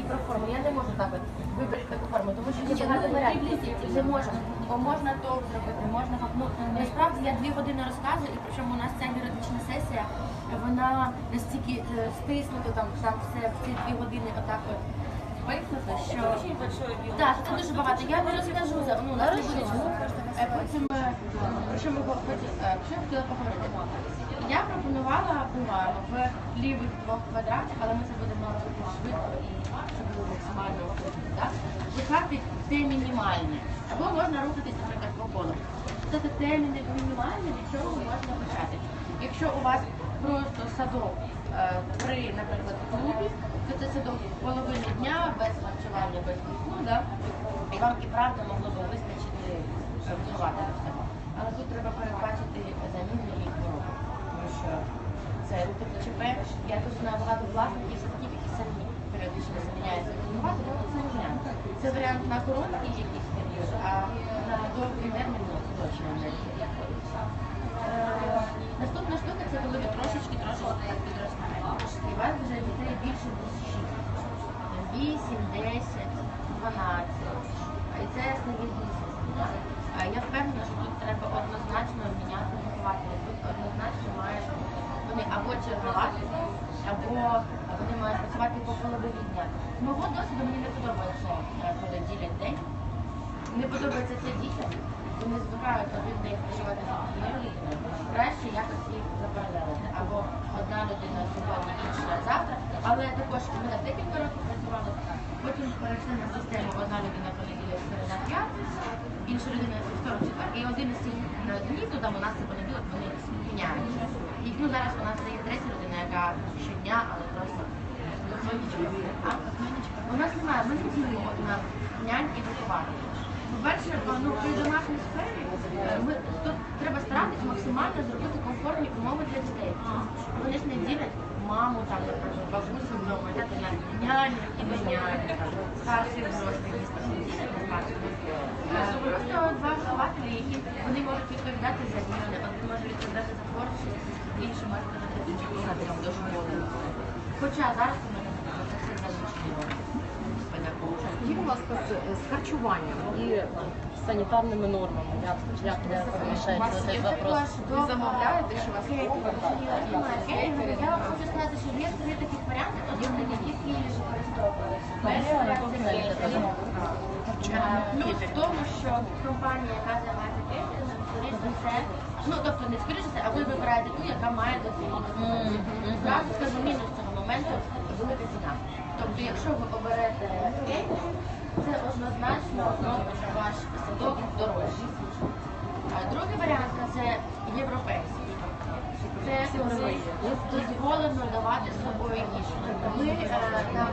і про форму. Я не можу от вибрати таку форму, тому що є багато варіантів. Не можна. Бо можна то зробити, можна ну, насправді я дві години розказую, і причому у нас ця юридична сесія, вона настільки е, стиснута, там, там все в ці дві години отак от випнуто, що так, це дуже багато. Я не розкажу за ну, буде часу. Е, Потім, про що ми е, що я хотіла поговорити? Я пропонувала по-моєму, в лівих двох квадратах, але ми це будемо робити швидко і щоб було максимально так? Шукати те мінімальне. Або можна рухатись, наприклад, по колу. Це те міні- мінімальне, від чого можна почати. Якщо у вас просто садок е, при, наприклад, клубі, то це садок половини дня харчування, без сну, да? і вам і правда могло б вистачити е, вихователя всього. Але тут треба передбачити заміну і хворобу. Тому що це ТЧП. Я тут знаю багато власників садків, які самі періодично заміняються виховати, тому це не варіант. Це варіант на короткий якийсь період, а на довгий термін ну, точно не. Е, Наступна штука це коли ви трошечки трошечки підростаєте. І у вас вже дітей більше ніж 6. 8, 10, 12. І це місяці. А я впевнена, що тут треба однозначно міняти вихователя. Тут однозначно мають вони або чергувати, або вони мають працювати по половині дня. З мого досвіду мені не подобається, е, коли ділять день. Не подобається це дітям. Вони звикають один день працювати з однією людиною. Краще якось їх запаралелити. Або одна людина завтра. Але також ми на декілька років працювали. Потім перейшли на систему одна людина понеділок, середа п'ятниця, інша людина вівторок, четвер, і один із цих днів, там у нас це понеділок, вони міняються. І ну, зараз у нас є третя людина, яка щодня, але просто? У нас немає, ми не ділимо на нянь і вихователів. По-перше, ну, при домашній сфері е, ми, тут треба старатися максимально зробити комфортні умови для дітей. Вони ж не маму, там, бабусю вдома, так, на і меня, старший старших. Е, Просто два вихователі, які вони можуть відповідати за зміни, вони можуть відповідати за творчість, інші можуть відповідати до школи. Хоча зараз у мене це все педагоги. Як у вас з, з харчуванням і санітарними нормами? Як, як ви вирішаєте цей вопрос? Ви замовляєте, що вас є Я вам хочу сказати, що є три таких варіанти, один які використовували. Перший варіант це кейтеринг. Е, Плюс в тому, що компанія, яка займається кейтерингом, скоріш за все, ну тобто не скоріш за все, а ви вибираєте ту, яка має дозвіл. Зразу скажу мінус моменту велика ціна. Тобто, якщо ви оберете кейтеринг, це однозначно зробить ваш садок дорожчий. Другий варіант це європейський. Це дозволено давати з собою їжу. Ми е, на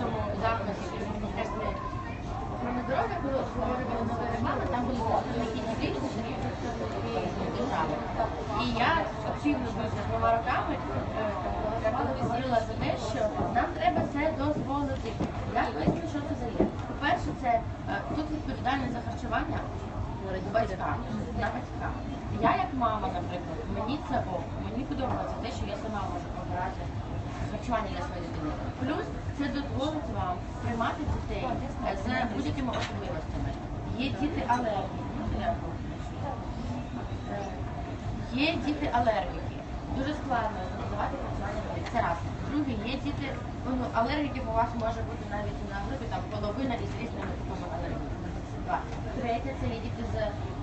цьому охорони здоров'я, там були якісь держави. І я активно дуже двома роками е, говорила за те, що нам треба це дозволити. Я поясню, що це за є. По-перше, це е, тут відповідальність за харчування батька, на батька. Я як мама, наприклад, мені це ок, мені подобається те, що я сама можу обирати харчування для своєї дитини. Плюс це дозволить вам приймати дітей з будь-якими особливостями. Є діти алергії. Е, Є діти алергіки. Дуже складно організувати харчування них. Це раз. Друге, є діти, ну, алергіків у вас може бути навіть на групі там половина із різними типами алергії. Це два. Є діти з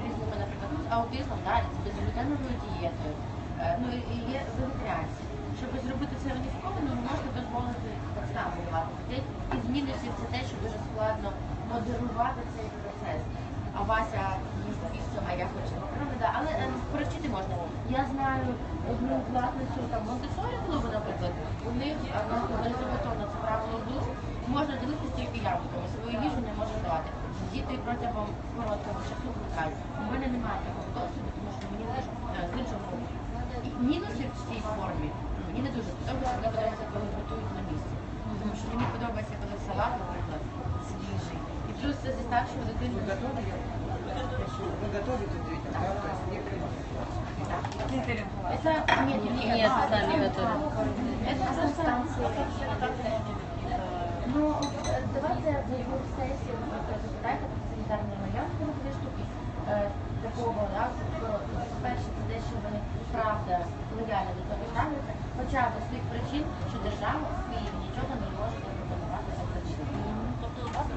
різними, наприклад, ну, з аутизмом, да, з безглютеновою дієтою. Е, Ну і є вегетаріанці. Щоб зробити це уніфіковано, ви можете дозволити так само давати. І з мінусів це те, що дуже складно модерувати цей процес. А Вася їсть піцу, а я хочу макарони, да. але е, поручити можна. Я знаю одну власницю там Монтесорі клубу, наприклад. У них е, на це правило було. Можна ділитися тільки яблуками, свою їжу не можна давати Діти протягом короткого часу вмикають. У мене немає такого досвіду, тому що мені дуже е, з іншого боку. І мінуси в цій формі мені не дуже подобається, коли подобається, коли готують на місці. Тому що мені подобається, коли салат, наприклад, свіжий. І плюс це зі старшою дитиною. Вы готовите детям, да? То есть не Это нет, нет, Нет, сами готовим. Это станция. Ну, давайте в сесії, запитайте про санітарний майор, дві штуки е, такого, короткого. Перше, це те, що вони правда лояльно до того ставляться, хоча б з тих причин, що держава Києві нічого не може запропонувати. Тобто, у вас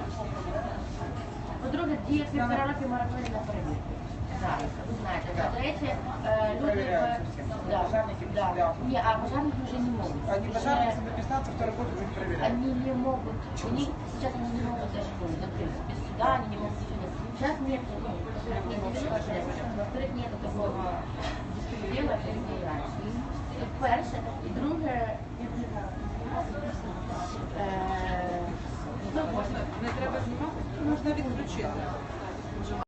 по-друге, діє півтора роки мораторій на перевірку Зараз, ви знаєте. По-третє, е, люди... Перевіряються в- всі. Да, Пожарники да. всегда. Ні, а пожарники вже не можуть. Они Вже- пожарные с 15 второй год уже не проверяют. они не могут, у них сейчас они не могут даже, ну, например, без суда они не могут ничего делать. Сейчас нет, ну, во-первых, нет ничего, во-вторых, нет такого беспредела, как было раньше. Це перше. І друге, е, ну, Не треба знімати, можна відключити.